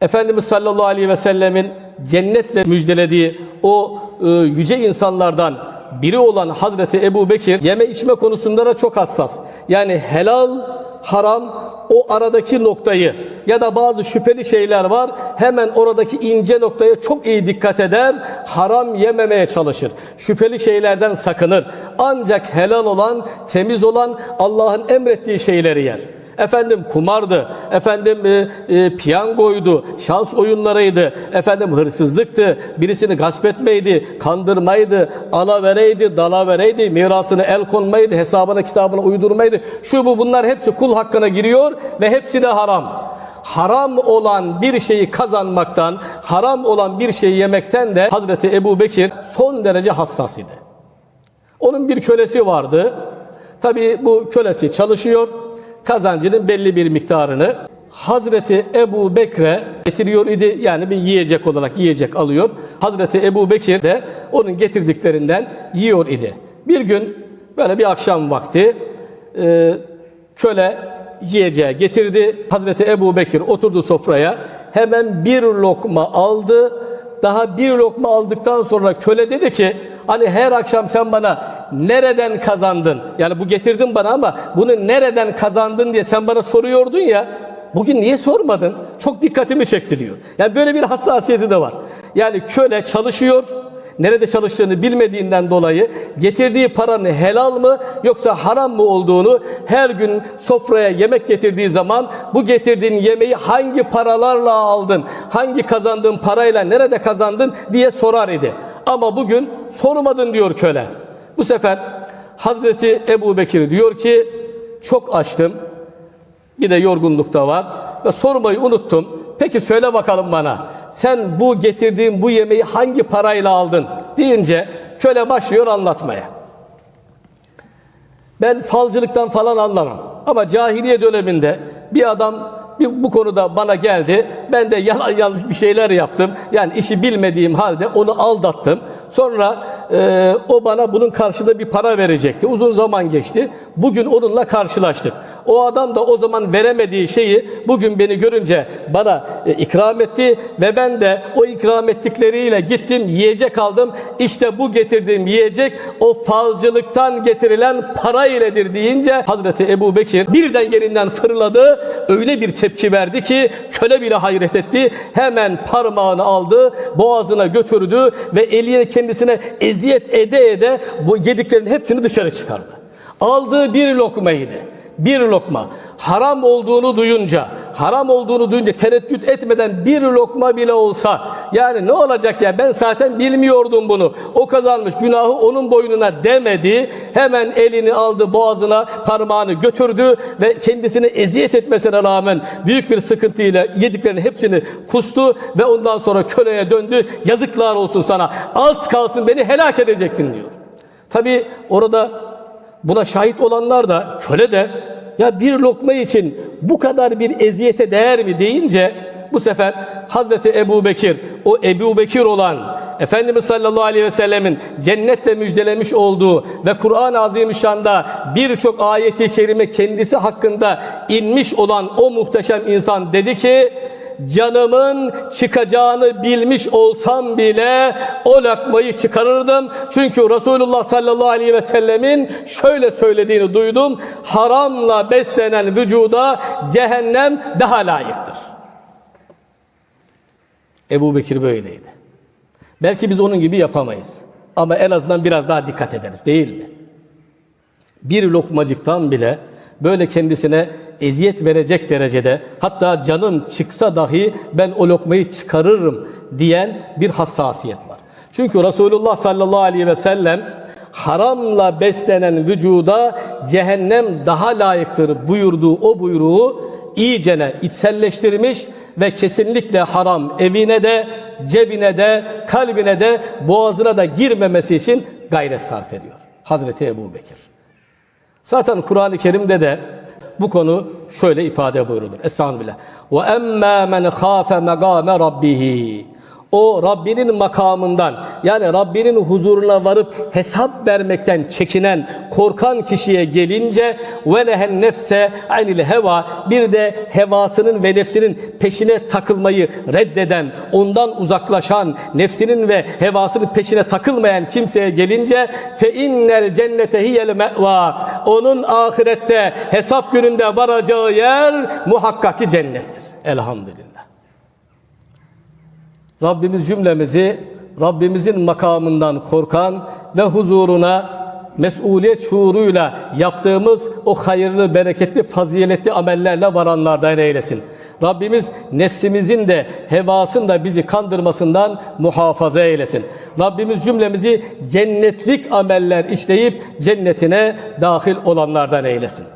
Efendimiz sallallahu aleyhi ve sellemin cennetle müjdelediği o e, yüce insanlardan biri olan Hazreti Ebu Bekir yeme içme konusunda da çok hassas. Yani helal, haram o aradaki noktayı ya da bazı şüpheli şeyler var hemen oradaki ince noktaya çok iyi dikkat eder haram yememeye çalışır. Şüpheli şeylerden sakınır. Ancak helal olan temiz olan Allah'ın emrettiği şeyleri yer efendim kumardı, efendim e, e, piyangoydu, şans oyunlarıydı, efendim hırsızlıktı, birisini gasp etmeydi, kandırmaydı, alavereydi, dalavereydi, mirasını el konmaydı, hesabına kitabına uydurmaydı. Şu bu bunlar hepsi kul hakkına giriyor ve hepsi de haram. Haram olan bir şeyi kazanmaktan, haram olan bir şeyi yemekten de Hazreti Ebu Bekir son derece hassas idi. Onun bir kölesi vardı. Tabii bu kölesi çalışıyor. Kazancının belli bir miktarını Hazreti Ebu Bekre getiriyor idi. Yani bir yiyecek olarak yiyecek alıyor. Hazreti Ebu Bekir de onun getirdiklerinden yiyor idi. Bir gün böyle bir akşam vakti e, köle yiyeceği getirdi. Hazreti Ebu Bekir oturdu sofraya. Hemen bir lokma aldı. Daha bir lokma aldıktan sonra köle dedi ki hani her akşam sen bana nereden kazandın? Yani bu getirdin bana ama bunu nereden kazandın diye sen bana soruyordun ya. Bugün niye sormadın? Çok dikkatimi çekti diyor. Yani böyle bir hassasiyeti de var. Yani köle çalışıyor, nerede çalıştığını bilmediğinden dolayı getirdiği paranın helal mı yoksa haram mı olduğunu her gün sofraya yemek getirdiği zaman bu getirdiğin yemeği hangi paralarla aldın, hangi kazandığın parayla nerede kazandın diye sorar idi. Ama bugün sormadın diyor köle. Bu sefer Hazreti Ebu Bekir diyor ki çok açtım bir de yorgunluk da var ve sormayı unuttum. Peki söyle bakalım bana. Sen bu getirdiğin bu yemeği hangi parayla aldın? deyince köle başlıyor anlatmaya. Ben falcılıktan falan anlamam. Ama cahiliye döneminde bir adam bir, bu konuda bana geldi. Ben de yalan yanlış bir şeyler yaptım. Yani işi bilmediğim halde onu aldattım. Sonra e, o bana bunun karşılığında bir para verecekti. Uzun zaman geçti. Bugün onunla karşılaştık. O adam da o zaman veremediği şeyi bugün beni görünce bana e, ikram etti ve ben de o ikram ettikleriyle gittim yiyecek aldım. İşte bu getirdiğim yiyecek o falcılıktan getirilen para iledir deyince Hazreti Ebu Bekir birden yerinden fırladı. Öyle bir tepki verdi ki köle bile hayret etti. Hemen parmağını aldı, boğazına götürdü ve eliyle kendisine eziyet ede ede bu yediklerinin hepsini dışarı çıkardı. Aldığı bir lokmaydı. Bir lokma. Haram olduğunu duyunca, haram olduğunu duyunca tereddüt etmeden bir lokma bile olsa, yani ne olacak ya ben zaten bilmiyordum bunu. O kazanmış günahı onun boynuna demedi. Hemen elini aldı boğazına parmağını götürdü ve kendisini eziyet etmesine rağmen büyük bir sıkıntıyla yediklerinin hepsini kustu ve ondan sonra köleye döndü. Yazıklar olsun sana. Az kalsın beni helak edecektin diyor. Tabi orada buna şahit olanlar da köle de ya bir lokma için bu kadar bir eziyete değer mi deyince bu sefer Hazreti Ebu Bekir o Ebu Bekir olan Efendimiz sallallahu aleyhi ve sellemin cennetle müjdelemiş olduğu ve Kur'an-ı Azimüşşan'da birçok ayeti kerime kendisi hakkında inmiş olan o muhteşem insan dedi ki canımın çıkacağını bilmiş olsam bile o lokmayı çıkarırdım. Çünkü Resulullah sallallahu aleyhi ve sellemin şöyle söylediğini duydum. Haramla beslenen vücuda cehennem daha layıktır. Ebu Bekir böyleydi. Belki biz onun gibi yapamayız. Ama en azından biraz daha dikkat ederiz değil mi? Bir lokmacıktan bile böyle kendisine eziyet verecek derecede hatta canım çıksa dahi ben o lokmayı çıkarırım diyen bir hassasiyet var. Çünkü Resulullah sallallahu aleyhi ve sellem haramla beslenen vücuda cehennem daha layıktır buyurduğu o buyruğu iyicene içselleştirmiş ve kesinlikle haram evine de, cebine de, kalbine de, boğazına da girmemesi için gayret sarf ediyor. Hazreti Ebu Bekir. Zaten Kur'an-ı Kerim'de de bu konu şöyle ifade buyurulur. Estağfirullah. Ve emmâ men khâfe megâme rabbihi. o Rabbinin makamından yani Rabbinin huzuruna varıp hesap vermekten çekinen, korkan kişiye gelince ve nehen nefse anil heva bir de hevasının ve nefsinin peşine takılmayı reddeden, ondan uzaklaşan, nefsinin ve hevasının peşine takılmayan kimseye gelince fe innel cennete hiyel me'va onun ahirette hesap gününde varacağı yer muhakkak ki cennettir. Elhamdülillah. Rabbimiz cümlemizi Rabbimizin makamından korkan ve huzuruna mesuliyet şuuruyla yaptığımız o hayırlı, bereketli, faziletli amellerle varanlardan eylesin. Rabbimiz nefsimizin de hevasın da bizi kandırmasından muhafaza eylesin. Rabbimiz cümlemizi cennetlik ameller işleyip cennetine dahil olanlardan eylesin.